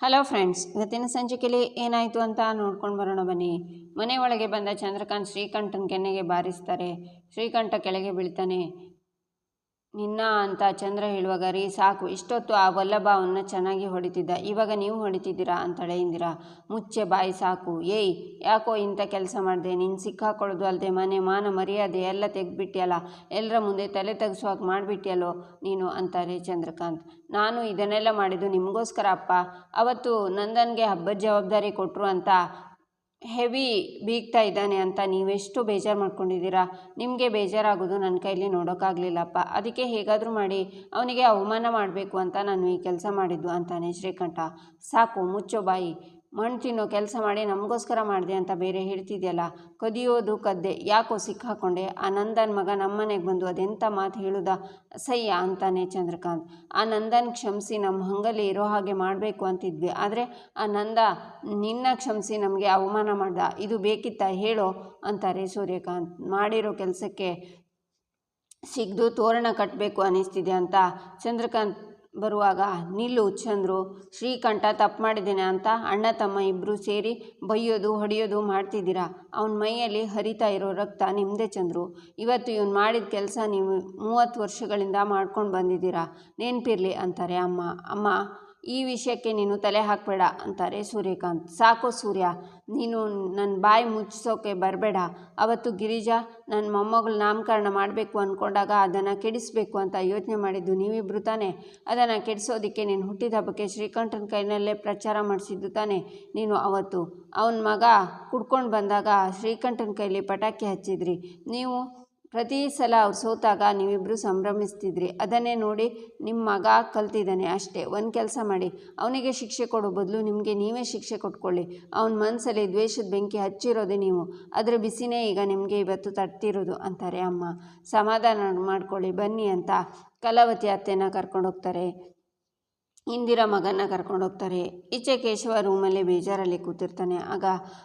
Hello friends ಇವತ್ತಿನ ಸಂಚಿಕೆಯಲ್ಲಿ ಏನಾಯಿತು ಅಂತ ನೋಡ್ಕೊಂಡು ಬರೋಣ ಬನ್ನಿ. ಮನೆ ಬಂದ ಚಂದ್ರಕಾಂತ್ ಶ್ರೀಕಂಠನ ಕೆನ್ನೆಗೆ ಬಾರಿಸ್ತಾರೆ. ಶ್ರೀಕಂಠ ಕೆಳಗೆ ಬೀಳ್ತಾನೆ. ನಿನ್ನ ಅಂತ ಚಂದ್ರ ಹೇಳುವಾಗ, ರೀ, ಸಾಕು, ಇಷ್ಟೊತ್ತು ಆ ವಲ್ಲಭ ಅವನ್ನ ಚೆನ್ನಾಗಿ ಹೊಡಿತಿದ್ದ. ಇವಾಗ ನೀವು ಹೊಡಿತಿದ್ದೀರಾ ಅಂತಳೆ ಇಂದಿರಾ ಮುಚ್ಚೆ ಬಾಯಿ, ಸಾಕು. ಏಯ್, ಯಾಕೋ ಇಂಥ ಕೆಲಸ ಮಾಡಿದೆ? ನೀನು ಸಿಕ್ಕಾಕೊಳ್ಳೋದು ಅಲ್ಲದೆ ಮನೆ ಮಾನ ಮರ್ಯಾದೆ ಎಲ್ಲ ತೆಗೆದ್ಬಿಟ್ಟಿಯಲ್ಲ ಎಲ್ಲರ ಮುಂದೆ ತಲೆ ತೆಗೆಸುವಾಗ ಮಾಡಿಬಿಟ್ಟಿಯಲ್ಲೋ ನೀನು ಅಂತಾರೆ ಚಂದ್ರಕಾಂತ್. ನಾನು ಇದನ್ನೆಲ್ಲ ಮಾಡಿದ್ದು ನಿಮಗೋಸ್ಕರ ಅಪ್ಪ. ಅವತ್ತು ನಂದನ್ಗೆ ಹಬ್ಬದ ಜವಾಬ್ದಾರಿ ಕೊಟ್ಟರು ಅಂತ ಹೆವಿ ಬೀಗ್ತಾ ಇದ್ದಾನೆ ಅಂತ ನೀವೆಷ್ಟು ಬೇಜಾರು ಮಾಡ್ಕೊಂಡಿದ್ದೀರಾ? ನಿಮಗೆ ಬೇಜಾರಾಗೋದು ನನ್ನ ಕೈಲಿ ನೋಡೋಕ್ಕಾಗಲಿಲ್ಲಪ್ಪ ಅದಕ್ಕೆ ಹೇಗಾದರೂ ಮಾಡಿ, ಅವನಿಗೆ ಅವಮಾನ ಮಾಡಬೇಕು ಅಂತ ನಾನು ಈ ಕೆಲಸ ಮಾಡಿದ್ದು ಅಂತಾನೆ ಶ್ರೀಕಂಠ. ಸಾಕು, ಮುಚ್ಚೋ ಬಾಯಿ. ಮಣ್ಣು ತಿನ್ನೋ ಕೆಲಸ ಮಾಡಿ ನಮಗೋಸ್ಕರ ಮಾಡಿದೆ ಅಂತ ಬೇರೆ ಹೇಳ್ತಿದ್ಯಲ್ಲ? ಕದಿಯೋದು ಕದ್ದೆ. ಯಾಕೋ ಸಿಕ್ಕಾಕೊಂಡೆ. ಆ ನಂದನ್ ಮಗ ನಮ್ಮನೆಗೆ ಬಂದು ಅದೆಂಥ ಮಾತು ಹೇಳುದ? ಸಯ್ಯ ಅಂತಾನೆ ಚಂದ್ರಕಾಂತ್. ಆ ನಂದನ್ ಕ್ಷಮಿಸಿ ನಮ್ಮ ಹಂಗಲ್ಲಿ ಇರೋ ಹಾಗೆ ಮಾಡಬೇಕು ಅಂತಿದ್ವಿ. ಆದರೆ ಆ ನಂದ ನಿನ್ನ ಕ್ಷಮಿಸಿ ನಮಗೆ ಅವಮಾನ ಮಾಡ್ದ. ಇದು ಬೇಕಿತ್ತ ಹೇಳೋ? ಅಂತಾರೆ ಸೂರ್ಯಕಾಂತ್. ಮಾಡಿರೋ ಕೆಲಸಕ್ಕೆ ಸಿಗ್ದು ತೋರಣ ಕಟ್ಟಬೇಕು ಅನ್ನಿಸ್ತಿದೆ ಅಂತ ಚಂದ್ರಕಾಂತ್ ಬರುವಾಗ, ನಿಲ್ಲು ಚಂದ್ರು, ಶ್ರೀಕಂಠ ತಪ್ಪು ಮಾಡಿದ್ದೇನೆ ಅಂತ ಅಣ್ಣ, ತಮ್ಮ ಇಬ್ಬರು ಸೇರಿ ಬೈಯೋದು, ಹೊಡೆಯೋದು ಮಾಡ್ತಿದ್ದೀರಾ? ಅವನ ಮೈಯಲ್ಲಿ ಹರಿತಾ ಇರೋ ರಕ್ತ ನಿಮ್ಮದೇ ಚಂದ್ರು. ಇವತ್ತು ಇವನು ಮಾಡಿದ ಕೆಲಸ ನೀವು ಮೂವತ್ತು ವರ್ಷಗಳಿಂದ ಮಾಡ್ಕೊಂಡು ಬಂದಿದ್ದೀರಾ. ನೆನಪಿರಲಿ ಅಂತಾರೆ ಅಮ್ಮ. ಅಮ್ಮ ಈ ವಿಷಯಕ್ಕೆ ನೀನು ತಲೆ ಹಾಕಬೇಡ ಅಂತಾರೆ ಸೂರ್ಯಕಾಂತ್. ಸಾಕು ಸೂರ್ಯ, ನೀನು ನನ್ನ ಬಾಯಿ ಮುಚ್ಚಿಸೋಕೆ ಬರಬೇಡ. ಅವತ್ತು ಗಿರಿಜಾ ನನ್ನ ಮೊಮ್ಮಗಳು ನಾಮಕರಣ ಮಾಡಬೇಕು ಅಂದ್ಕೊಂಡಾಗ ಅದನ್ನು ಕೆಡಿಸಬೇಕು ಅಂತ ಯೋಚನೆ ಮಾಡಿದ್ದು ನೀವಿಬ್ರು ತಾನೇ. ಅದನ್ನು ಕೆಡಿಸೋದಕ್ಕೆ ನೀನು ಹುಟ್ಟಿದ ಹಬ್ಬಕ್ಕೆ ಶ್ರೀಕಂಠನ ಕೈನಲ್ಲೇ ಪ್ರಚಾರ ಮಾಡಿಸಿದ್ದು ತಾನೇ ನೀನು ಅವತ್ತು. ಅವನ ಮಗ ಕುಡ್ಕೊಂಡು ಬಂದಾಗ ಶ್ರೀಕಂಠನ ಕೈಲಿ ಪಟಾಕಿ ಹಚ್ಚಿದ್ರಿ. ನೀವು ಪ್ರತಿ ಸಲ ಅವ್ರು ಸೋತಾಗ ನೀವಿಬ್ಬರು ಸಂಭ್ರಮಿಸ್ತಿದ್ರಿ. ಅದನ್ನೇ ನೋಡಿ ನಿಮ್ಮ ಮಗ ಕಲ್ತಿದ್ದಾನೆ ಅಷ್ಟೇ. ಒಂದು ಕೆಲಸ ಮಾಡಿ. ಅವನಿಗೆ ಶಿಕ್ಷೆ ಕೊಡೋ ಬದಲು ನಿಮಗೆ ನೀವೇ ಶಿಕ್ಷೆ ಕೊಟ್ಕೊಳ್ಳಿ. ಅವನ ಮನಸ್ಸಲ್ಲಿ ದ್ವೇಷದ ಬೆಂಕಿ ಹಚ್ಚಿರೋದೇ ನೀವು. ಅದರ ಬಿಸಿನೇ ಈಗ ನಿಮಗೆ ಇವತ್ತು ತಟ್ಟಿರೋದು ಅಂತಾರೆ ಅಮ್ಮ. ಸಮಾಧಾನ ಮಾಡ್ಕೊಳ್ಳಿ, ಬನ್ನಿ ಅಂತ ಕಲಾವತಿ ಅತ್ತೆನ ಕರ್ಕೊಂಡೋಗ್ತಾರೆ ಇಂದಿರಾ ಮಗನ ಕರ್ಕೊಂಡು ಹೋಗ್ತಾರೆ. ಈಚೆ ಕೇಶವ ರೂಮಲ್ಲಿ ಬೇಜಾರಲ್ಲಿ ಕೂತಿರ್ತಾನೆ. ಆಗ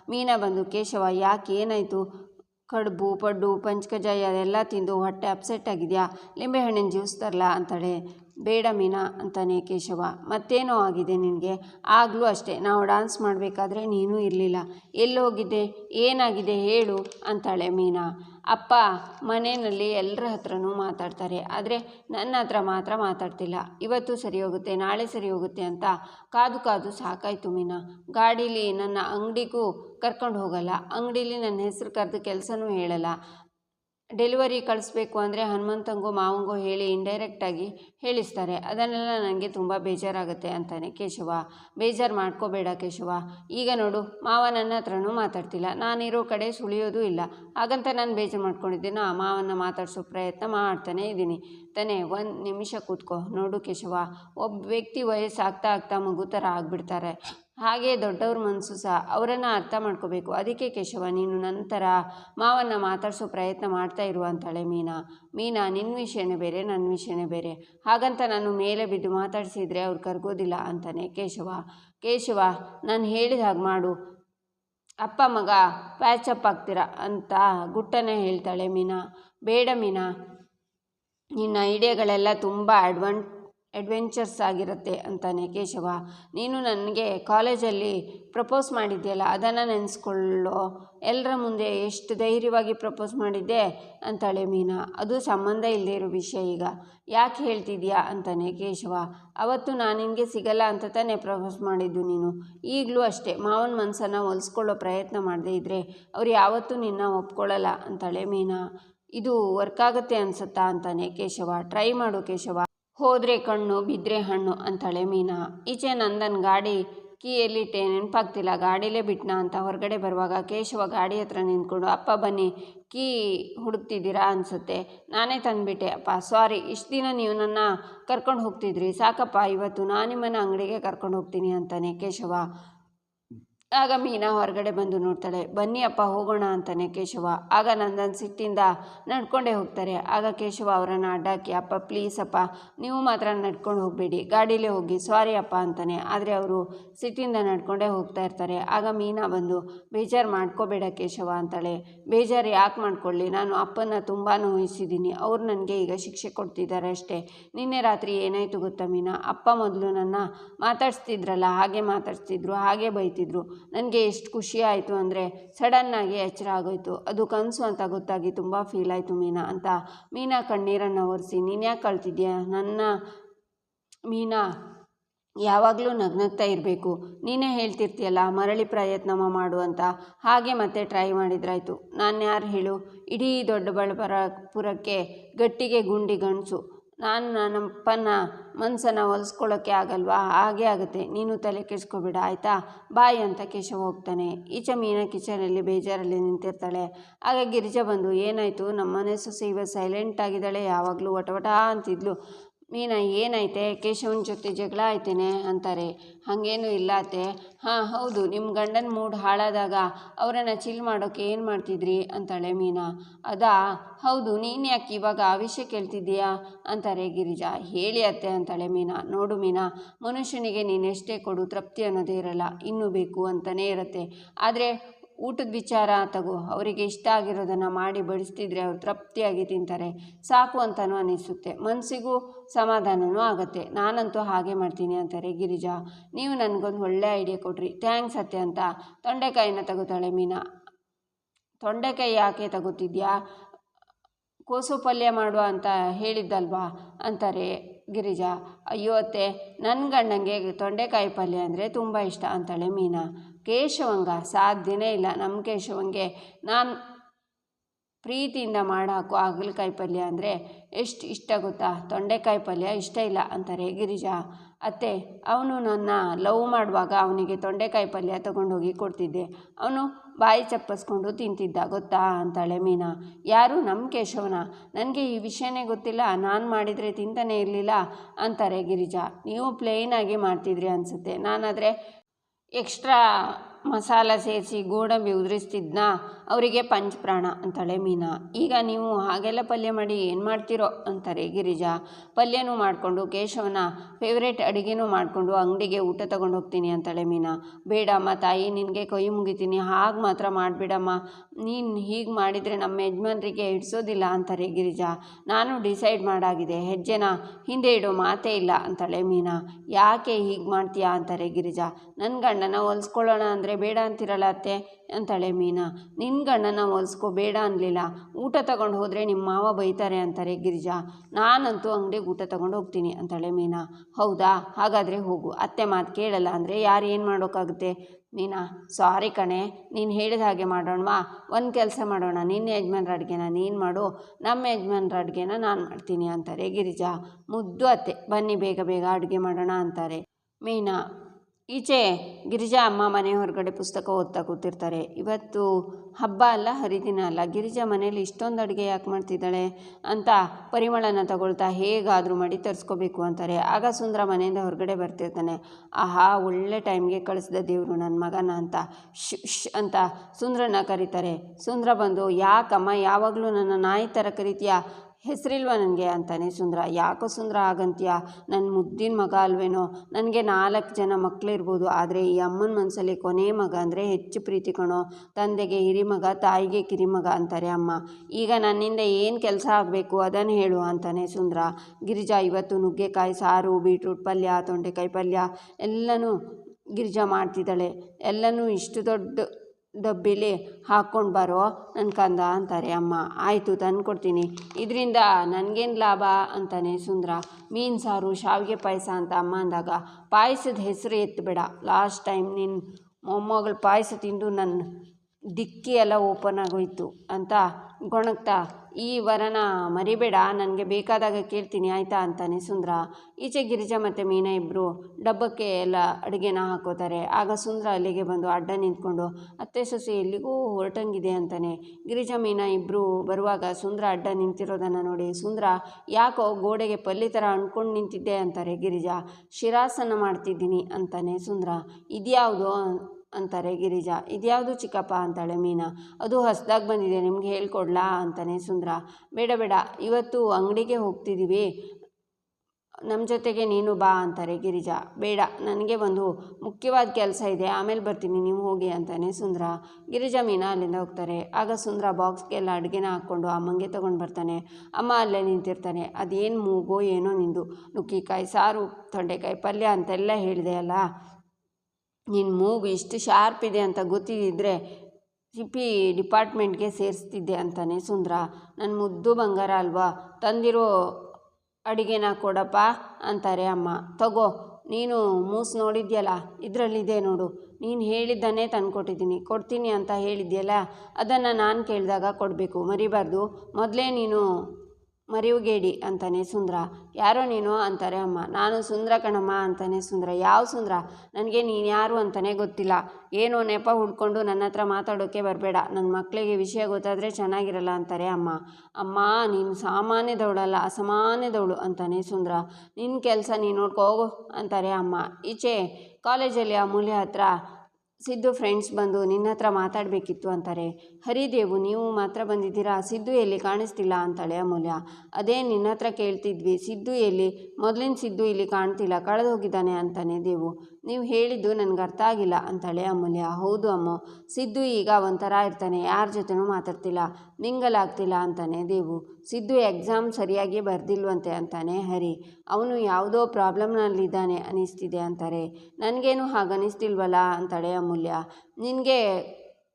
ಮೀನಾ ಬಂದು, ಕೇಶವ, ಯಾಕೆ ಏನಾಯಿತು? ಕಡುಬು ಪಡ್ಡು ಪಂಚಕಜ್ಜಾಯ ಅದೆಲ್ಲ ತಿಂದು ಹೊಟ್ಟೆ ಅಪ್ಸೆಟ್ ಆಗಿದೆಯಾ? ಲಿಂಬೆಹಣ್ಣಿನ ಜ್ಯೂಸ್ ತರಲಾ ಅಂತಾಳೆ. ಬೇಡ ಮೀನಾ ಅಂತಾನೆ ಕೇಶವ, ಮತ್ತೇನೋ ಆಗಿದೆ ನಿನಗೆ? ಆಗಲೂ ಅಷ್ಟೇ, ನಾವು ಡಾನ್ಸ್ ಮಾಡಬೇಕಾದ್ರೆ ನೀನು ಇರಲಿಲ್ಲ. ಎಲ್ಲೋಗಿದ್ದೆ, ಏನಾಗಿದೆ ಹೇಳು ಅಂತಾಳೆ ಮೀನಾ. ಅಪ್ಪ, ಮನೆಯಲ್ಲಿ ಎಲ್ಲರ ಹತ್ರನೂ ಮಾತಾಡ್ತಾರೆ, ಆದರೆ ನನ್ನ ಹತ್ರ ಮಾತ್ರ ಮಾತಾಡ್ತಿಲ್ಲ. ಇವತ್ತು ಸರಿ ಹೋಗುತ್ತೆ, ನಾಳೆ ಸರಿ ಹೋಗುತ್ತೆ ಅಂತ ಕಾದು ಕಾದು ಸಾಕಾಯಿತು ಮೀನಾ. ಗಾಡೀಲಿ ನನ್ನ ಅಂಗಡಿಗೂ ಕರ್ಕೊಂಡು ಹೋಗಲ್ಲ, ಅಂಗಡೀಲಿ ನನ್ನ ಹೆಸರು ಕರೆದು ಕೆಲಸನೂ ಹೇಳಲ್ಲ. ಡೆಲಿವರಿ ಕಳಿಸ್ಬೇಕು ಅಂದರೆ ಹನುಮಂತಂಗೋ ಮಾವಂಗೋ ಹೇಳಿ ಇಂಡೈರೆಕ್ಟಾಗಿ ಹೇಳಿಸ್ತಾರೆ. ಅದನ್ನೆಲ್ಲ ನನಗೆ ತುಂಬ ಬೇಜಾರಾಗುತ್ತೆ ಅಂತಾನೆ ಕೇಶವ. ಬೇಜಾರು ಮಾಡ್ಕೋಬೇಡ ಕೇಶವ. ಈಗ ನೋಡು, ಮಾವ ನನ್ನ ಹತ್ರನೂ ಮಾತಾಡ್ತಿಲ್ಲ. ನಾನಿರೋ ಕಡೆ ಸುಳಿಯೋದು ಇಲ್ಲ. ಹಾಗಂತ ನಾನು ಬೇಜಾರು ಮಾಡ್ಕೊಂಡಿದ್ದೀನೋ ಆ ಮಾವನ್ನ ಮಾತಾಡಿಸೋ ಪ್ರಯತ್ನ ಮಾಡ್ತಾನೆ ಇದ್ದೀನಿ. ತಾನೇ ಒಂದು ನಿಮಿಷ ಕೂತ್ಕೋ. ನೋಡು ಕೇಶವ, ಒಬ್ಬ ವ್ಯಕ್ತಿ ವಯಸ್ಸಾಗ್ತಾ ಆಗ್ತಾ ಮಗು ಥರ ಆಗಿಬಿಡ್ತಾರೆ. ಹಾಗೆ ದೊಡ್ಡವ್ರ ಮನಸ್ಸು ಸಹ ಅವರನ್ನು ಅರ್ಥ ಮಾಡ್ಕೋಬೇಕು. ಅದಕ್ಕೆ ಕೇಶವ, ನೀನು ನಂತರ ಮಾವನ್ನು ಮಾತಾಡಿಸೋ ಪ್ರಯತ್ನ ಮಾಡ್ತಾ ಇರು ಅಂತಾಳೆ ಮೀನಾ. ಮೀನಾ ನಿನ್ನ ವಿಷಯನೇ ಬೇರೆ ನನ್ನ ವಿಷಯನೇ ಬೇರೆ. ಹಾಗಂತ ನಾನು ಮೇಲೆ ಬಿದ್ದು ಮಾತಾಡಿಸಿದರೆ ಅವ್ರು ಕರ್ಗೋದಿಲ್ಲ ಅಂತಾನೆ ಕೇಶವ. ಕೇಶವ, ನಾನು ಹೇಳಿದ ಹಾಗೆ ಮಾಡು. ಅಪ್ಪ, ಮಗ ಪ್ಯಾಚಪ್ ಆಗ್ತೀರಾ ಅಂತ ಗುಟ್ಟನೇ ಹೇಳ್ತಾಳೆ ಮೀನಾ. ಬೇಡ ಮೀನಾ, ನಿನ್ನ ಐಡಿಯಾಗಳೆಲ್ಲ ತುಂಬ ಅಡ್ವಾನ್ ಅಡ್ವೆಂಚರ್ಸ್ ಆಗಿರುತ್ತೆ ಅಂತಾನೆ ಕೇಶವ. ನೀನು ನನಗೆ ಕಾಲೇಜಲ್ಲಿ ಪ್ರಪೋಸ್ ಮಾಡಿದ್ಯಲ್ಲ, ಅದನ್ನು ನೆನೆಸ್ಕೊಳ್ಳೋ. ಎಲ್ಲರ ಮುಂದೆ ಎಷ್ಟು ಧೈರ್ಯವಾಗಿ ಪ್ರಪೋಸ್ ಮಾಡಿದ್ದೆ ಅಂತಾಳೆ ಮೀನಾ. ಅದು ಸಂಬಂಧ ಇಲ್ಲದೇ ಇರೋ ವಿಷಯ ಈಗ. ಯಾಕೆ ಹೇಳ್ತಿದ್ಯಾ ಅಂತಾನೆ ಕೇಶವ. ಅವತ್ತು ನಾನು ನಿನಗೆ ಸಿಗಲ್ಲ ಅಂತ ತಾನೇ ಪ್ರಪೋಸ್ ಮಾಡಿದ್ದು ನೀನು. ಈಗಲೂ ಅಷ್ಟೇ, ಮಾವನ ಮನಸ್ಸನ್ನು ಒಲಿಸ್ಕೊಳ್ಳೋ ಪ್ರಯತ್ನ ಮಾಡದೇ ಇದ್ದರೆ ಅವ್ರು ಯಾವತ್ತೂ ನಿನ್ನ ಒಪ್ಕೊಳ್ಳಲ್ಲ ಅಂತಾಳೆ ಮೀನಾ. ಇದು ವರ್ಕ್ ಆಗುತ್ತೆ ಅನ್ಸುತ್ತಾ ಅಂತಾನೆ ಕೇಶವ. ಟ್ರೈ ಮಾಡು ಕೇಶವ. ಹೋದರೆ ಕಣ್ಣು, ಬಿದ್ರೆ ಹಣ್ಣು ಅಂತಾಳೆ ಮೀನಾ. ಈಚೆ ನಂದನ್ ಗಾಡಿ ಕೀ ಎಲ್ಲಿಟ್ಟೆ ನೆನಪಾಗ್ತಿಲ್ಲ. ಗಾಡಿಲೇ ಬಿಟ್ನಾ ಅಂತ ಹೊರಗಡೆ ಬರುವಾಗ ಕೇಶವ ಗಾಡಿ ಹತ್ರ ನಿಂತ್ಕೊಂಡು, ಅಪ್ಪ ಬನ್ನಿ, ಕೀ ಹುಡುಕ್ತಿದ್ದೀರಾ? ಅನಿಸುತ್ತೆ. ನಾನೇ ತಂದುಬಿಟ್ಟೆ. ಅಪ್ಪ ಸಾರಿ ಇಷ್ಟು ದಿನ ನೀವು ನನ್ನ ಕರ್ಕೊಂಡು ಹೋಗ್ತಿದ್ರಿ. ಸಾಕಪ್ಪ, ಇವತ್ತು ನಾನು ನಿಮ್ಮನ್ನು ಅಂಗಡಿಗೆ ಕರ್ಕೊಂಡು ಹೋಗ್ತೀನಿ ಅಂತಾನೆ ಕೇಶವ. ಆಗ ಮೀನಾ ಹೊರಗಡೆ ಬಂದು ನೋಡ್ತಾಳೆ, ಬನ್ನಿ ಅಪ್ಪ, ಹೋಗೋಣ ಅಂತಾನೆ ಕೇಶವ. ಆಗ ನಂದನ್ ಸಿಟ್ಟಿಂದ ನಡ್ಕೊಂಡೇ ಹೋಗ್ತಾರೆ. ಆಗ ಕೇಶವ ಅವರನ್ನು ಅಡ್ಡಾಕಿ, ಅಪ್ಪ ಪ್ಲೀಸ್ ಅಪ್ಪ, ನೀವು ಮಾತ್ರ ನಡ್ಕೊಂಡು ಹೋಗಬೇಡಿ. ಗಾಡೀಲೇ ಹೋಗಿ. ಸಾರಿ ಅಪ್ಪ, ಅಂತಾನೆ. ಆದರೆ ಅವರು ಸಿಟ್ಟಿಂದ ನಡ್ಕೊಂಡೇ ಹೋಗ್ತಾ ಇರ್ತಾರೆ. ಆಗ ಮೀನಾ ಬಂದು, ಬೇಜಾರು ಮಾಡ್ಕೋಬೇಡ ಕೇಶವ, ಅಂತಾಳೆ. ಬೇಜಾರು ಯಾಕೆ ಮಾಡ್ಕೊಳ್ಳಿ ನಾನು ಅಪ್ಪನ ತುಂಬ ನೋಯಿಸಿದ್ದೀನಿ ಅವ್ರು ನನಗೆ ಈಗ ಶಿಕ್ಷೆ ಕೊಡ್ತಿದ್ದಾರೆ ಅಷ್ಟೇ. ನಿನ್ನೆ ರಾತ್ರಿ ಏನಾಯಿತು ಗೊತ್ತಾ ಮೀನಾ? ಅಪ್ಪ ಮೊದಲು ನನ್ನ ಮಾತಾಡಿಸ್ತಿದ್ರಲ್ಲ, ಹಾಗೆ ಮಾತಾಡಿಸ್ತಿದ್ರು, ಹಾಗೆ ಬೈತಿದ್ರು. ನನಗೆ ಎಷ್ಟು ಖುಷಿ ಆಯಿತು ಅಂದರೆ ಸಡನ್ನಾಗಿ ಎಚ್ಚರ ಆಗೋಯಿತು. ಅದು ಕನಸು ಅಂತ ಗೊತ್ತಾಗಿ ತುಂಬ ಫೀಲ್ ಆಯಿತು ಮೀನಾ ಅಂತ. ಮೀನಾ ಕಣ್ಣೀರನ್ನು ಒರೆಸಿ, ನೀನು ಯಾಕೆ ಕಳ್ತಿದ್ಯಾ ನನ್ನ ಮೀನಾ, ಯಾವಾಗಲೂ ನಗ್ನಗ್ತಾ ಇರಬೇಕು. ನೀನೇ ಹೇಳ್ತಿರ್ತೀಯಲ್ಲ, ಮರಳಿ ಪ್ರಯತ್ನ ಮಾಡು ಅಂತ. ಹಾಗೆ ಮತ್ತೆ ಟ್ರೈ ಮಾಡಿದ್ರಾಯ್ತು. ನಾನು ಯಾರು ಹೇಳು? ಇಡೀ ದೊಡ್ಡಬಳ್ಳಾಪುರ ಪುರಕ್ಕೆ ಗಟ್ಟಿಗೆ ಗುಂಡಿ ಗಂಡಸು ನಾನು ನನ್ನಪ್ಪನ ಮನಸ್ಸನ್ನು ಹೊಲಿಸ್ಕೊಳ್ಳೋಕ್ಕೆ ಆಗಲ್ವಾ? ಹಾಗೆ ಆಗುತ್ತೆ. ನೀನು ತಲೆ ಕೆಡಿಸ್ಕೋಬೇಡ, ಆಯಿತಾ? ಬಾಯಿ ಅಂತ ಕೇಶವ ಹೋಗ್ತಾನೆ. ಈಚೆ ಮೀನ ಕಿಚನಲ್ಲಿ ಬೇಜಾರಲ್ಲಿ ನಿಂತಿರ್ತಾಳೆ. ಆಗ ಗಿರಿಜಾ ಬಂದು, ಏನಾಯಿತು? ನಮ್ಮನೆ ಸೊಸೆ ಇವತ್ತು ಸೈಲೆಂಟ್ ಆಗಿದ್ದಾಳೆ, ಯಾವಾಗಲೂ ವಟವಟ ಅಂತಿದ್ಲು. ಮೀನಾ ಏನೈತೆ ಕೇಶವನ ಜೊತೆ ಜಗಳ ಆಯ್ತೇನೆ ಅಂತಾರೆ. ಹಾಗೇನೂ ಇಲ್ಲ ಅತ್ತೆ ಹಾಂ, ಹೌದು ನಿಮ್ಮ ಗಂಡನ ಮೂಡ್ ಹಾಳಾದಾಗ ಅವರನ್ನು ಚಿಲ್ ಮಾಡೋಕ್ಕೆ ಏನು ಮಾಡ್ತಿದ್ರಿ? ಅಂತಾಳೆ ಮೀನಾ. ಅದಾ? ಹೌದು, ನೀನು ಯಾಕೆ ಇವಾಗ ಆ ವಿಷಯ ಕೇಳ್ತಿದ್ದೀಯಾ? ಅಂತಾರೆ ಗಿರಿಜಾ. ಹೇಳಿ ಅತ್ತೆ, ಅಂತಾಳೆ ಮೀನಾ. ನೋಡು ಮೀನಾ, ಮನುಷ್ಯನಿಗೆ ನೀನು ಎಷ್ಟೇ ಕೊಡು, ತೃಪ್ತಿ ಅನ್ನೋದೇ ಇರಲ್ಲ. ಇನ್ನೂ ಬೇಕು ಅಂತಲೇ ಇರುತ್ತೆ. ಆದರೆ ಊಟದ ವಿಚಾರ ತಗೋ, ಅವರಿಗೆ ಇಷ್ಟ ಆಗಿರೋದನ್ನು ಮಾಡಿ ಬಡಿಸ್ತಿದ್ರೆ ಅವ್ರು ತೃಪ್ತಿಯಾಗಿ ತಿಂತಾರೆ. ಸಾಕು ಅಂತಲೂ ಅನಿಸುತ್ತೆ. ಮನಸ್ಸಿಗೂ ಸಮಾಧಾನವೂ ಆಗುತ್ತೆ. ನಾನಂತೂ ಹಾಗೆ ಮಾಡ್ತೀನಿ ಅಂತಾರೆ. ಗಿರಿಜಾ, ನೀವು ನನಗೊಂದು ಒಳ್ಳೆ ಐಡಿಯಾ ಕೊಡ್ರಿ ಥ್ಯಾಂಕ್ಸ್ ಅತ್ತೆ ಅಂತ ತೊಂಡೆಕಾಯಿನ ತಗೋತಾಳೆ ಮೀನಾ. ತೊಂಡೆಕಾಯಿ ಯಾಕೆ ತಗೋತಿದ್ಯಾ? ಕೋಸು ಪಲ್ಯ ಮಾಡುವ ಅಂತ ಹೇಳಿದ್ದಲ್ವಾ? ಅಂತಾರೆ ಗಿರಿಜಾ. ಅಯ್ಯೋ ಅತ್ತೆ ನನ್ನ ಗಂಡಂಗೆ ತೊಂಡೆಕಾಯಿ ಪಲ್ಯ ಅಂದರೆ ತುಂಬ ಇಷ್ಟ ಅಂತಾಳೆ ಮೀನಾ. ಕೇಶವಂಗ ಸಾಧ್ಯನೇ ಇಲ್ಲ. ನಮ್ಮ ಕೇಶವಂಗೆ ನಾನು ಪ್ರೀತಿಯಿಂದ ಮಾಡಾಕು ಹಾಗಲಕಾಯಿ ಪಲ್ಯ ಅಂದರೆ ಎಷ್ಟು ಇಷ್ಟ ಗೊತ್ತಾ? ತೊಂಡೆಕಾಯಿ ಪಲ್ಯ ಇಷ್ಟ ಇಲ್ಲ ಅಂತಾರೆ ಗಿರಿಜಾ. ಅತ್ತೆ, ಅವನು ನನ್ನ ಲವ್ ಮಾಡುವಾಗ ಅವನಿಗೆ ತೊಂಡೆಕಾಯಿ ಪಲ್ಯ ತೊಗೊಂಡೋಗಿ ಕೊಡ್ತಿದ್ದೆ. ಅವನು ಬಾಯಿ ಚಪ್ಪಸ್ಕೊಂಡು ತಿಂತಿದ್ದ, ಗೊತ್ತಾ? ಅಂತಾಳೆ ಮೀನಾ. ಯಾರು? ನಮ್ಮ ಕೇಶವನ? ನನಗೆ ಈ ವಿಷಯನೇ ಗೊತ್ತಿಲ್ಲ, ನಾನು ಮಾಡಿದರೆ ತಿಂತಾನೆ ಇರಲಿಲ್ಲ, ಅಂತಾರೆ ಗಿರಿಜಾ. ನೀವು ಪ್ಲೇನಾಗಿ ಮಾಡ್ತಿದ್ರಿ ಅನಿಸುತ್ತೆ. ನಾನಾದರೆ एक्स्ट्रा ಮಸಾಲ ಸೇರಿಸಿ ಗೋಡಂಬಿ ಉದುರಿಸ್ತಿದ್ನಾ, ಅವರಿಗೆ ಪಂಚಪ್ರಾಣ ಅಂತಾಳೆ ಮೀನಾ. ಈಗ ನೀವು ಹಾಗೆಲ್ಲ ಪಲ್ಯ ಮಾಡಿ ಏನು ಮಾಡ್ತೀರೋ ಅಂತಾರೆ ಗಿರಿಜಾ. ಪಲ್ಯನೂ ಮಾಡಿಕೊಂಡು, ಕೇಶವನ ಫೇವ್ರೇಟ್ ಅಡುಗೆನೂ ಮಾಡಿಕೊಂಡು ಅಂಗಡಿಗೆ ಊಟ ತಗೊಂಡು ಹೋಗ್ತೀನಿ ಅಂತಾಳೆ ಮೀನಾ. ಬೇಡಮ್ಮ ತಾಯಿ, ನಿನಗೆ ಕೈ ಮುಗಿತೀನಿ, ಹಾಗೆ ಮಾತ್ರ ಮಾಡಿಬಿಡಮ್ಮ. ನೀನು ಹೀಗೆ ಮಾಡಿದರೆ ನಮ್ಮ ಯಜಮಾನ್ರಿಗೆ ಹಿಡಿಸೋದಿಲ್ಲ ಅಂತಾರೆ ಗಿರಿಜಾ. ನಾನು ಡಿಸೈಡ್ ಮಾಡಾಗಿದೆ, ಹೆಜ್ಜೆನ ಹಿಂದೆ ಇಡೋ ಮಾತೇ ಇಲ್ಲ ಅಂತಾಳೆ ಮೀನಾ. ಯಾಕೆ ಹೀಗೆ ಮಾಡ್ತೀಯಾ ಅಂತಾರೆ ಗಿರಿಜಾ. ನನ್ನ ಗಂಡನ ಹೊಲ್ಸ್ಕೊಳ್ಳೋಣ ಅಂದರೆ ಬೇಡ ಅಂತಿರಲ್ಲ ಅತ್ತೆ? ಅಂತಾಳೆ ಮೀನಾ. ನಿನ್ನ ಗಂಡನ ಹೊಲ್ಸ್ಕೊ, ಬೇಡ ಅನ್ನಲಿಲ್ಲ ಊಟ ತಗೊಂಡು ಹೋದರೆ ನಿಮ್ಮ ಮಾವ ಬೈತಾರೆ ಅಂತಾರೆ ಗಿರಿಜಾ. ನಾನಂತೂ ಅಂಗಡಿಗೆ ಊಟ ತಗೊಂಡು ಹೋಗ್ತೀನಿ, ಅಂತಾಳೆ ಮೀನಾ. ಹೌದಾ? ಹಾಗಾದರೆ ಹೋಗು. ಅತ್ತೆ ಮಾತು ಕೇಳಲ್ಲ ಅಂದರೆ ಯಾರು ಏನು ಮಾಡೋಕ್ಕಾಗುತ್ತೆ ಮೀನಾ, ಸಾರಿ ಕಣೆ. ನೀನು ಹೇಳಿದ ಹಾಗೆ ಮಾಡೋಣವಾ? ಒಂದು ಕೆಲಸ ಮಾಡೋಣ. ನಿನ್ನ ಯಜಮಾನ್ರ ಅಡುಗೆನ ನೀನು ಮಾಡು. ನಮ್ಮ ಯಜಮಾನ್ರ ಅಡುಗೆನ ನಾನು ಮಾಡ್ತೀನಿ, ಅಂತಾರೆ ಗಿರಿಜಾ. ಮುದ್ದು ಅತ್ತೆ. ಬನ್ನಿ, ಬೇಗ ಬೇಗ ಅಡುಗೆ ಮಾಡೋಣ, ಅಂತಾರೆ ಮೀನಾ. ಈಚೆ ಗಿರಿಜಾ ಅಮ್ಮ ಮನೆ ಹೊರಗಡೆ ಪುಸ್ತಕ ಓದ್ತಾ ಕೂತಿರ್ತಾರೆ. ಇವತ್ತು ಹಬ್ಬ ಅಲ್ಲ, ಹರಿದಿನ ಅಲ್ಲ. ಗಿರಿಜಾ ಮನೇಲಿ ಇಷ್ಟೊಂದು ಅಡುಗೆ ಯಾಕೆ ಮಾಡ್ತಿದ್ದಾಳೆ ಅಂತ ಪರಿಮಳನ ತಗೊಳ್ತಾ ಹೇಗಾದರೂ ಮಾಡಿ ತರಿಸ್ಕೋಬೇಕು ಅಂತಾರೆ. ಆಗ ಸುಂದರ ಮನೆಯಿಂದ ಹೊರಗಡೆ ಬರ್ತಿರ್ತಾನೆ. ಆಹಾ, ಒಳ್ಳೆ ಟೈಮ್ಗೆ ಕಳಿಸಿದ ದೇವರು ನನ್ನ ಮಗನ ಅಂತ ಶ್ ಅಂತ ಸುಂದ್ರನ ಕರೀತಾರೆ. ಸುಂದ್ರ ಬಂದು, ಯಾಕಮ್ಮ, ಯಾವಾಗಲೂ ನನ್ನ ನಾಯಿ ಥರ ಕರಿತೀಯಾ? ಹೆಸರಿಲ್ವ ನನಗೆ ಅಂತಾನೆ ಸುಂದರ. ಯಾಕೋ ಸುಂದರ ಆಗಂತೀಯ? ನನ್ನ ಮುದ್ದಿನ ಮಗ ಅಲ್ವೇನೋ? ನನಗೆ ನಾಲ್ಕು ಜನ ಮಕ್ಕಳಿರ್ಬೋದು ಆದರೆ ಈ ಅಮ್ಮನ ಮನಸ್ಸಲ್ಲಿ ಕೊನೆ ಮಗ ಅಂದರೆ ಹೆಚ್ಚು ಪ್ರೀತಿ ಕಣೋ. ತಂದೆಗೆ ಹಿರಿಮಗ ತಾಯಿಗೆ ಕಿರಿಮಗ ಅಂತಾರೆ ಅಮ್ಮ. ಈಗ ನನ್ನಿಂದ ಏನು ಕೆಲಸ ಆಗಬೇಕು? ಅದನ್ನು ಹೇಳು ಅಂತಾನೆ ಸುಂದರ. ಗಿರಿಜಾ, ಇವತ್ತು ನುಗ್ಗೆಕಾಯಿ, ಸಾರು, ಬೀಟ್ರೂಟ್ ಪಲ್ಯ, ತೊಂಡೆಕಾಯಿ ಪಲ್ಯ ಎಲ್ಲನೂ ಗಿರಿಜಾ ಮಾಡ್ತಿದ್ದಾಳೆ. ಎಲ್ಲನೂ ಇಷ್ಟು ದೊಡ್ಡ ಡಬ್ಬಿಲಿ ಹಾಕ್ಕೊಂಡು ಬರೋ ನನ್ನ ಕಂದ ಅಂತಾರೆ. ಅಮ್ಮ, ಆಯಿತು ತಂದು ಕೊಡ್ತೀನಿ ಇದರಿಂದ ನನಗೇನು ಲಾಭ? ಅಂತಾನೆ ಸುಂದರ. ಮೀನು ಸಾರು, ಶಾವಿಗೆ ಪಾಯಸ ಅಂತ ಅಮ್ಮ ಅಂದಾಗ, ಪಾಯಸದ ಹೆಸರು ಎತ್ತಬೇಡ. ಲಾಸ್ಟ್ ಟೈಮ್ ನಿನ್ನ ಮೊಮ್ಮಗಳು ಪಾಯಸ ತಿಂದು ನನ್ನ ಡಿಕ್ಕಿ ಎಲ್ಲ ಓಪನ್ ಆಗೋಯ್ತು ಅಂತ ಗೊಣಗ್ತಾ ಈ ವರನ ಮರಿಬೇಡ, ನನಗೆ ಬೇಕಾದಾಗ ಕೇಳ್ತೀನಿ, ಆಯಿತಾ ಅಂತಾನೆ ಸುಂದ್ರ. ಈಚೆ ಗಿರಿಜಾ ಮತ್ತು ಮೀನಾ ಇಬ್ಬರು ಡಬ್ಬಕ್ಕೆ ಎಲ್ಲ ಅಡುಗೆನ ಹಾಕೋತಾರೆ. ಆಗ ಸುಂದ್ರ ಅಲ್ಲಿಗೆ ಬಂದು ಅಡ್ಡ ನಿಂತ್ಕೊಂಡು, ಅತ್ತೆ ಸೊಸೆ, ಎಲ್ಲಿಗೂ ಹೊರಟಂಗಿದೆ ಅಂತಾನೆ. ಗಿರಿಜಾ, ಮೀನಾ ಇಬ್ಬರು ಬರುವಾಗ ಸುಂದ್ರ ಅಡ್ಡ ನಿಂತಿರೋದನ್ನು ನೋಡಿ, ಸುಂದ್ರ, ಯಾಕೋ ಗೋಡೆಗೆ ಪಲ್ಲಿ ಥರ ಅಂದ್ಕೊಂಡು ನಿಂತಿದ್ದೆ ಅಂತಾರೆ ಗಿರಿಜಾ. ಶಿರಾಸನ ಮಾಡ್ತಿದ್ದೀನಿ ಅಂತಾನೆ ಸುಂದ್ರ. ಇದ್ಯಾವುದು ಅಂತಾರೆ, ಗಿರಿಜಾ. ಇದ್ಯಾವುದು ಚಿಕ್ಕಪ್ಪ ಅಂತಾಳೆ ಮೀನಾ. ಅದು ಹೊಸ್ದಾಗಿ ಬಂದಿದೆ, ನಿಮ್ಗೆ ಹೇಳ್ಕೊಡ್ಲಾ ಅಂತಾನೆ ಸುಂದರ. ಬೇಡ ಬೇಡ, ಇವತ್ತು ಅಂಗಡಿಗೆ ಹೋಗ್ತಿದ್ದೀವಿ ನಮ್ಮ ಜೊತೆಗೆ ನೀನು ಬಾ ಅಂತಾರೆ, ಗಿರಿಜಾ. ಬೇಡ, ನನಗೆ ಒಂದು ಮುಖ್ಯವಾದ ಕೆಲಸ ಇದೆ, ಆಮೇಲೆ ಬರ್ತೀನಿ, ನೀವು ಹೋಗಿ ಅಂತಾನೆ ಸುಂದರ. ಗಿರಿಜಾ ಮೀನಾ ಅಲ್ಲಿಂದ ಹೋಗ್ತಾರೆ. ಆಗ ಸುಂದರ ಬಾಕ್ಸ್ಗೆಲ್ಲ ಅಡುಗೆನ ಹಾಕ್ಕೊಂಡು ಅಮ್ಮಂಗೆ ತೊಗೊಂಡು ಬರ್ತಾನೆ. ಅಮ್ಮ ಅಲ್ಲೇ ನಿಂತಿರ್ತಾನೆ. ಅದೇನು ಮೂಗೋ, ಏನೋ ನಿಂದು ನುಗ್ಗಿಕಾಯಿ ಸಾರು, ತೊಂಡೆಕಾಯಿ, ಪಲ್ಯ ಅಂತೆಲ್ಲ ಹೇಳಿದೆ ಅಲ್ಲ? ನಿನ್ನ ಮೂಗು ಇಷ್ಟು ಶಾರ್ಪ್ ಇದೆ ಅಂತ ಗೊತ್ತಿದ್ದಿದ್ರೆ ಸಿಪಿ ಡಿಪಾರ್ಟ್ಮೆಂಟ್ಗೆ ಸೇರಿಸ್ತಿದ್ದೆ ಅಂತಾನೆ ಸುಂದರ. ನನ್ನ ಮುದ್ದು ಬಂಗಾರ ಅಲ್ವಾ? ತಂದಿರೋ ಅಡುಗೆನ ಕೊಡಪ್ಪ ಅಂತಾರೆ ಅಮ್ಮ. ತಗೋ, ನೀನು ಮೂಸ್ ನೋಡಿದ್ಯಲ್ಲ, ಇದರಲ್ಲಿದೆ ನೋಡು. ನೀನು ಹೇಳಿದ್ದನ್ನೇ ತಂದುಕೊಟ್ಟಿದ್ದೀನಿ. ಕೊಡ್ತೀನಿ ಅಂತ ಹೇಳಿದ್ಯಲ್ಲ, ಅದನ್ನು ನಾನು ಕೇಳಿದಾಗ ಕೊಡಬೇಕು. ಮರಿಬಾರ್ದು. ಮೊದಲೇ ನೀನು ಮರಿವುಗೇಡಿ ಅಂತಾನೆ ಸುಂದ್ರ. ಯಾರೋ ನೀನು ಅಂತಾರೆ ಅಮ್ಮ. ನಾನು ಸುಂದ್ರ ಕಣಮ್ಮ ಅಂತಾನೆ ಸುಂದ್ರ. ಯಾವ ಸುಂದ್ರ? ನನಗೆ ನೀನು ಯಾರು ಅಂತಲೇ ಗೊತ್ತಿಲ್ಲ. ಏನೋ ನೆಪ ಹುಡ್ಕೊಂಡು ನನ್ನ ಹತ್ರ ಮಾತಾಡೋಕ್ಕೆ ಬರಬೇಡ. ನನ್ನ ಮಕ್ಕಳಿಗೆ ವಿಷಯ ಗೊತ್ತಾದರೆ ಚೆನ್ನಾಗಿರಲ್ಲ ಅಂತಾರೆ ಅಮ್ಮ. ಅಮ್ಮ, ನೀನು ಸಾಮಾನ್ಯದವಳಲ್ಲ ಅಸಾಮಾನ್ಯದವಳು ಅಂತಾನೆ ಸುಂದ್ರ. ನಿನ್ನ ಕೆಲಸ ನೀನು ನೋಡ್ಕೋ ಹೋಗು ಅಂತಾರೆ ಅಮ್ಮ. ಈಚೆ, ಕಾಲೇಜಲ್ಲಿ ಅಮೂಲ್ಯ ಹತ್ರ ಸಿದ್ದು ಫ್ರೆಂಡ್ಸ್ ಬಂದು ನಿನ್ನ ಹತ್ರ ಮಾತಾಡಬೇಕಿತ್ತು ಅಂತಾರೆ. ಹರಿದೇವು, ನೀವು ಮಾತ್ರ ಬಂದಿದ್ದೀರಾ? ಸಿದ್ದು ಎಲ್ಲಿ ಕಾಣಿಸ್ತಿಲ್ಲ ಅಂತಾಳೆ ಅಮೂಲ್ಯ. ಅದೇ ನಿನ್ನ ಹತ್ರ ಕೇಳ್ತಿದ್ವಿ. ಸಿದ್ದು ಎಲ್ಲಿ? ಮೊದಲಿನ ಸಿದ್ದು ಇಲ್ಲಿ ಕಾಣ್ತಿಲ್ಲ. ಕಳೆದು ಹೋಗಿದ್ದಾನೆ ಅಂತಾನೆ ದೇವು. ನೀವು ಹೇಳಿದ್ದು ನನಗೆ ಅರ್ಥ ಆಗಿಲ್ಲ ಅಂತಾಳೆ ಅಮೂಲ್ಯ ಹೌದು ಅಮ್ಮ, ಸಿದ್ದು ಈಗ ಒಂಥರ ಇರ್ತಾನೆ, ಯಾರ ಜೊತೆನೂ ಮಾತಾಡ್ತಿಲ್ಲ ನಿಂಗಲಾಗ್ತಿಲ್ಲ ಅಂತಾನೆ ದೇವು. ಸಿದ್ದು ಎಕ್ಸಾಮ್ ಸರಿಯಾಗಿ ಬರ್ದಿಲ್ವಂತೆ ಅಂತಾನೆ ಹರಿ. ಅವನು ಯಾವುದೋ ಪ್ರಾಬ್ಲಮ್ನಲ್ಲಿದ್ದಾನೆ ಅನಿಸ್ತಿದೆ ಅಂತಾರೆ. ನನಗೇನು ಹಾಗೆ ಅನಿಸ್ತಿಲ್ವಲ್ಲ ಅಂತಾಳೆ ಅಮೂಲ್ಯ. ನಿನಗೆ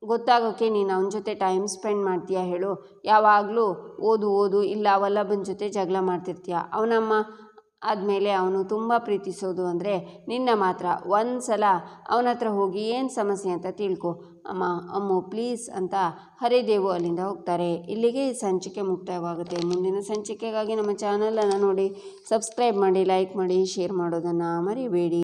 ಗೊತ್ತಾಗೋಕ್ಕೆ ನೀನು ಅವನ ಜೊತೆ ಟೈಮ್ ಸ್ಪೆಂಡ್ ಮಾಡ್ತೀಯಾ ಹೇಳು. ಯಾವಾಗಲೂ ಓದು ಓದು ಇಲ್ಲ ವಲ್ಲಭನ ಜೊತೆ ಜಗಳ ಮಾಡ್ತಿರ್ತೀಯ? ಅವನಮ್ಮ ಆದಮೇಲೆ ಅವನು ತುಂಬ ಪ್ರೀತಿಸೋದು ಅಂದರೆ, ನಿನ್ನ ಮಾತ್ರ. ಒಂದು ಸಲ ಅವನ ಹತ್ರ ಹೋಗಿ ಏನು ಸಮಸ್ಯೆ ಅಂತ ತಿಳ್ಕೊ. ಅಮ್ಮ, ಅಮ್ಮು, ಪ್ಲೀಸ್ ಅಂತ ಹರಿದೇವು ಅಲ್ಲಿಂದ ಹೋಗ್ತಾರೆ. ಇಲ್ಲಿಗೆ ಸಂಚಿಕೆ ಮುಕ್ತಾಯವಾಗುತ್ತೆ. ಮುಂದಿನ ಸಂಚಿಕೆಗಾಗಿ ನಮ್ಮ ಚಾನಲನ್ನು ನೋಡಿ, ಸಬ್ಸ್ಕ್ರೈಬ್ ಮಾಡಿ, ಲೈಕ್ ಮಾಡಿ, ಶೇರ್ ಮಾಡೋದನ್ನು ಮರಿಬೇಡಿ.